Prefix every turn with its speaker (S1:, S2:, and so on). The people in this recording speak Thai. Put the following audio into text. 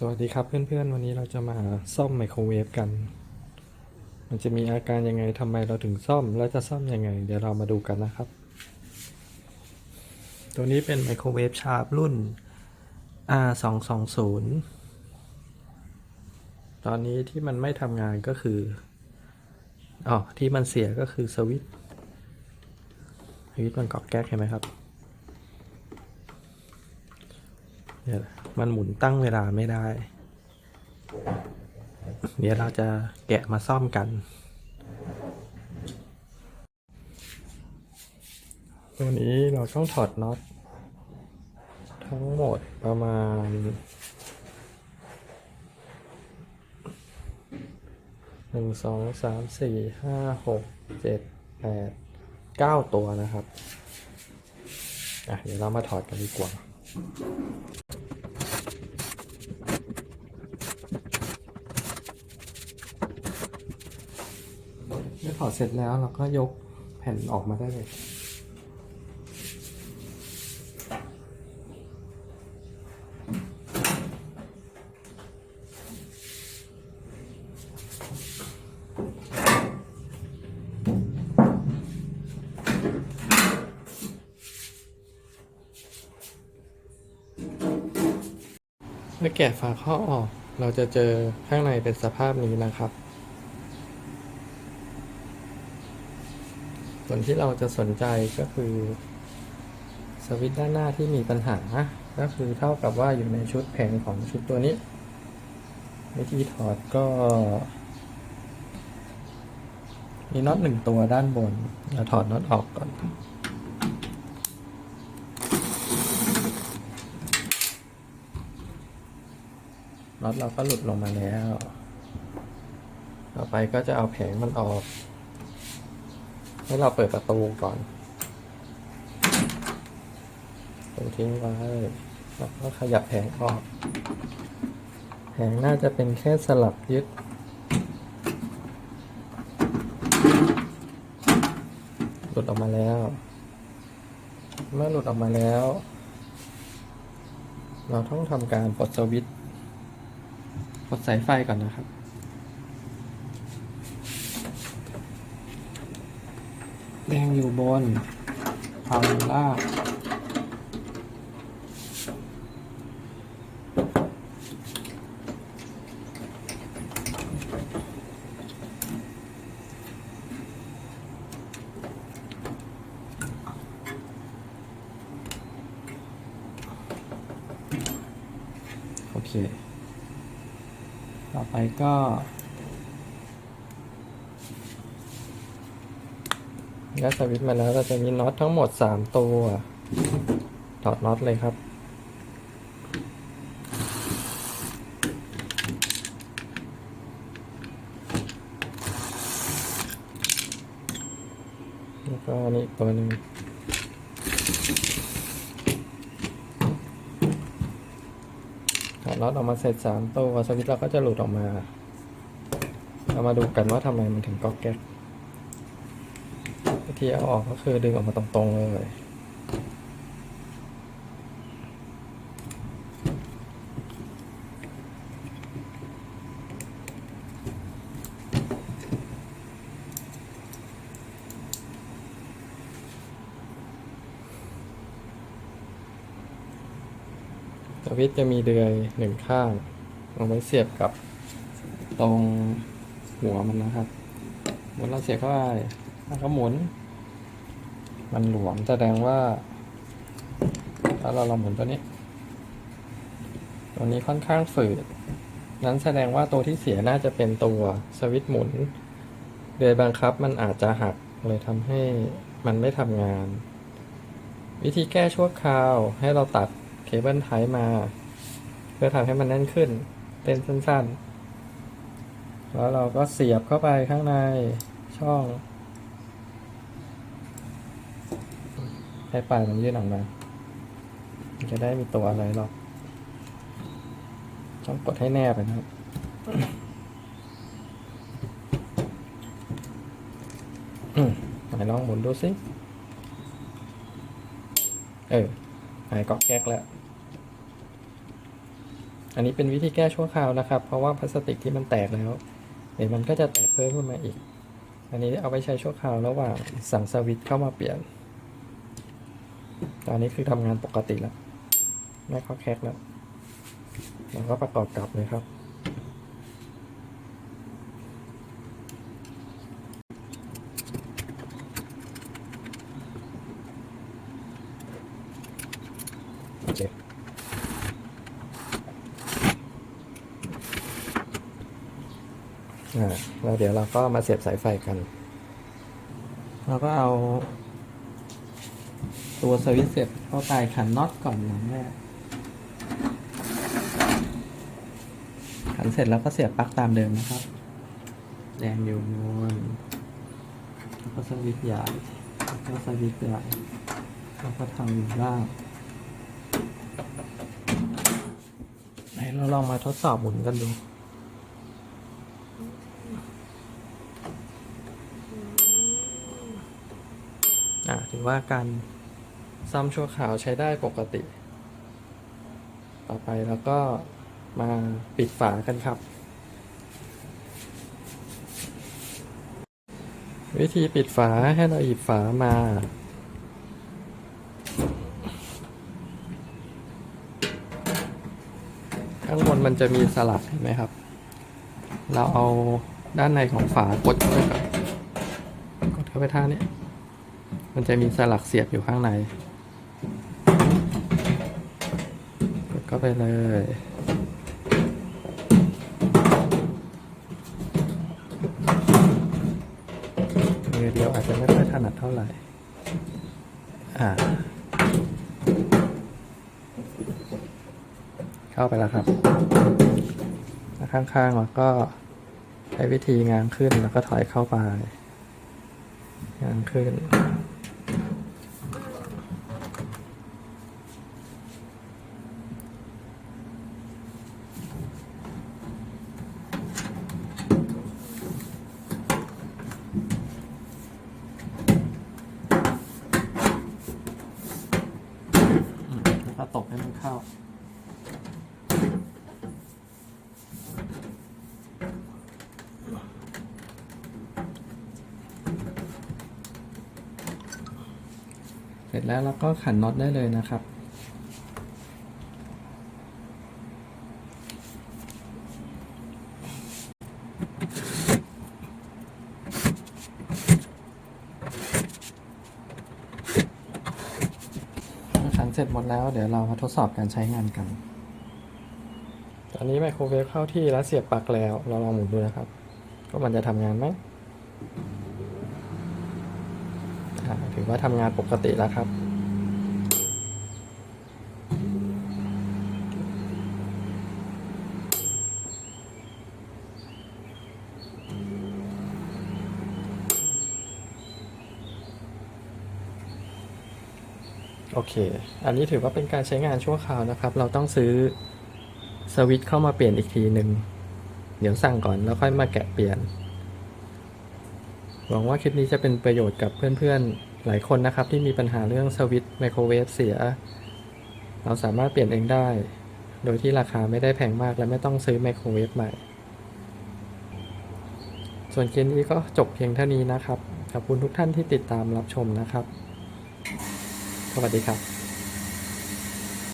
S1: สวัสดีครับเพื่อนๆ วันนี้เราจะมาซ่อมไมโครเวฟกัน มันจะมีอาการยังไงทำไมเราถึงซ่อม แล้วจะซ่อมยังไง เดี๋ยวเรามาดูกันนะครับ ตัวนี้เป็นไมโครเวฟชาร์ปรุ่น R 2 2 0 ตอนนี้ที่มันไม่ทำงานก็คืออ๋อที่มันเสียก็คือสวิตช์สวิตช์มันกอกแก๊กเห็นไหมครับเนี่ย มันหมุนตั้งเวลาไม่ได้ เดี๋ยวเราจะแกะมาซ่อมกันตัวนี้เราต้องถอดน็อตทั้งหมดประมาณหนึ่งสองสามสี่ห้าหกเจ็ดแปดเก้าตัวนะครับ อะ เดี๋ยวเรามาถอดกันดีกว่า เมื่อ ถอดเสร็จแล้วเราก็ยกแผ่นออกมาได้เลย เมื่อแกะฝาข้อออก เราจะเจอข้างในเป็นสภาพนี้นะครับ ส่วนที่เราจะสนใจก็คือสวิตช์ด้านหน้าที่มีปัญหา ก็คือเท่ากับว่าอยู่ในชุดแผงของชุดตัวนี้ วิธีถอดก็ มีน็อตหนึ่งตัวด้านบนเราถอดน็อตออกก่อนน็อตเราก็หลุดลงมาแล้ว ต่อไปก็จะเอาแผงมันออก ให้เราเปิดประตูก่อนเปิดทิ้งไว้แล้วก็ขยับแผงออก แผงน่าจะเป็นแค่สลับยึดหลุดออกมาแล้ว เมื่อหลุดออกมาแล้ว เราต้องทำการปลดสวิตช์ปลดสายไฟก่อนนะครับ แดงอยู่บนทางล่างโอเค ต่อไปก็ ยัดสวิตช์มาแล้วก็จะมีน็อตทั้งหมด 3 ตัว ถอดน็อตเลยครับ แล้วก็นี่อีกตัวหนึ่งถอดน็อตออกมาเสร็จ 3 ตัว สวิตช์เราก็จะหลุดออกมา เรามาดูกันว่าทำไมมันถึงก๊อกแก๊ก วิธีเอาออกก็คือดึงออกมาตรงๆเลยสวิตช์จะมีเดือยหนึ่งข้างเอาไว้เสียบกับตรงหัวมันนะครับหมุนเราเสียบเข้าไปแล้วก็หมุน มันหลวมแสดงว่า ถ้าเราลองหมุนตัวนี้ ตัวนี้ค่อนข้างฝืด นั้นแสดงว่าตัวที่เสียน่าจะเป็นตัวสวิตช์หมุนเดือยบังคับมันอาจจะหักเลยทำให้มันไม่ทำงาน วิธีแก้ชั่วคราวให้เราตัดเคเบิลไทป์มา เพื่อทำให้มันแน่นขึ้น เป็นสั้นๆ แล้วเราก็เสียบเข้าไปข้างในช่อง ให้ปลายมันยื่นออกมาจะได้มีตัวอะไรหรอก ต้องกดให้แนบนะครับไหนลองหมุนดูสิเออหายก๊อกแก๊กแล้ว อันนี้เป็นวิธีแก้ชั่วคราวนะครับ เพราะว่าพลาสติกที่มันแตกแล้ว เดี๋ยวมันก็จะแตกเพิ่มขึ้นมาอีก อันนี้เอาไปใช้ชั่วคราวระหว่างสั่งสวิตเข้ามาเปลี่ยน ตอนนี้คือทำงานปกติแล้ว ไม่ข้อแคกแล้วเราก็ประกอบกลับเลยครับ โอเคอ่าแล้วเดี๋ยวเราก็มาเสียบสายไฟกัน เราก็เอา ตัวสวิตเสียบเข้าไปขันน็อตก่อนอย่างแรกขันเสร็จแล้วก็เสียบปลั๊กตามเดิมนะครับ แดงอยู่นวลแล้วก็สวิตใหญ่แล้วก็สวิตใหญ่แล้วก็ทางอยู่ล่างไหนเราลองมาทดสอบหมุนกันดูอ่าถือว่าการ ซ่อมชั่วคราวใช้ได้ปกติ ต่อไปแล้วก็มาปิดฝากันครับ วิธีปิดฝาให้เราหยิบฝามา ข้างบนมันจะมีสลักเห็นไหมครับ เราเอาด้านในของฝากดเข้าไปก่อนกดเข้าไปท่านี้ มันจะมีสลักเสียบอยู่ข้างใน กด เข้าไปเลย มือเดียวอาจจะไม่ค่อยถนัดเท่าไหร่ อ่า เข้าไปแล้วครับ ข้างๆเราก็ใช้วิธีงางขึ้นแล้วก็ถอยเข้าไป งางขึ้น อืมแล้วก็ตบให้มันเข้า เสร็จแล้วเราก็ขันน็อตได้เลยนะครับ ขันเสร็จหมดแล้วเดี๋ยวเรามาทดสอบการใช้งานกัน ตอนนี้ไมโครเวฟเข้าที่แล้วเสียบปลั๊กแล้ว เราลองหมุนดูนะครับว่ามันจะทำงานไหมอ่า ถือว่าทำงานปกติแล้วครับ โอเค อันนี้ถือว่าเป็นการใช้งานชั่วคราวนะครับ เราต้องซื้อสวิตช์เข้ามาเปลี่ยนอีกทีหนึ่ง เดี๋ยวสั่งก่อนแล้วค่อยมาแกะเปลี่ยน หวังว่าคลิปนี้จะเป็นประโยชน์กับเพื่อนๆ หลายคนนะครับ ที่มีปัญหาเรื่องสวิตช์ไมโครเวฟเสีย เราสามารถเปลี่ยนเองได้ โดยที่ราคาไม่ได้แพงมากและไม่ต้องซื้อไมโครเวฟใหม่ ส่วนคลิปนี้ก็จบเพียงเท่านี้นะครับ ขอบคุณทุกท่านที่ติดตามรับชมนะครับ สวัสดีครับ